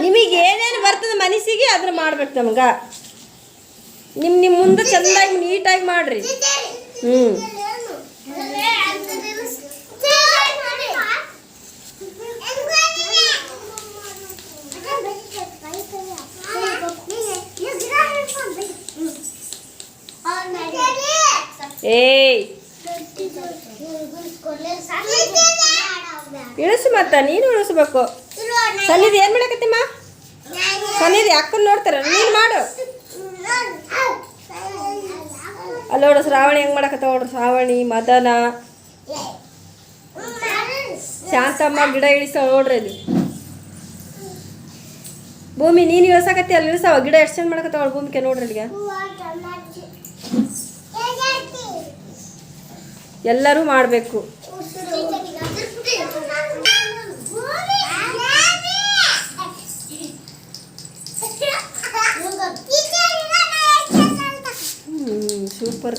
ನಿಮಗೆ ಏನೇನು ಬರ್ತದೆ ಮನಸ್ಸಿಗೆ ಅದನ್ನ ಮಾಡ್ಬೇಕು ನಮ್ಗೆ. ನಿಮ್ಮ ನಿಮ್ಮ ಮುಂದೆ ಚೆಂದಾಗಿ ನೀಟಾಗಿ ಮಾಡ್ರಿ. ಹ್ಞೂ ಏಯ್. ಇಳಿಸು ಮತ್ತ, ನೀನು ಇಳಿಸ್ಬೇಕು. ಸನ್ನಿಧಿ ಏನು ಮಾ ಸನ್ನಿಧಿ ಅಕ್ಕನ ನೋಡ್ತಾರ. ನೀನು ಮಾಡು. ಅಲ್ಲಿ ನೋಡು ಶ್ರಾವಣಿ ಹೆಂಗೆ ಮಾಡಕತ್ತಾವ ನೋಡ್ರಿ ಶ್ರಾವಣಿ ಮದನ. ಶಾಂತಮ್ಮ ಗಿಡ ಇಳಿಸ್ತಾವ ನೋಡ್ರಿ ಅಲ್ಲಿ. ಭೂಮಿ ನೀನು ಇಳಿಸಾಕತ್ತಿ ಅಲ್ಲಿ ಇಳಿಸಾವ. ಗಿಡ ಎಷ್ಟು ಚಂದ ಮಾಡಕತ್ತಾವ ಭೂಮಿಕೆ ನೋಡ್ರಿ ಅಲ್ಲಿಗೆ. ಎಲ್ಲರೂ ಮಾಡಬೇಕು. ಹ್ಞೂ ಸೂಪರ್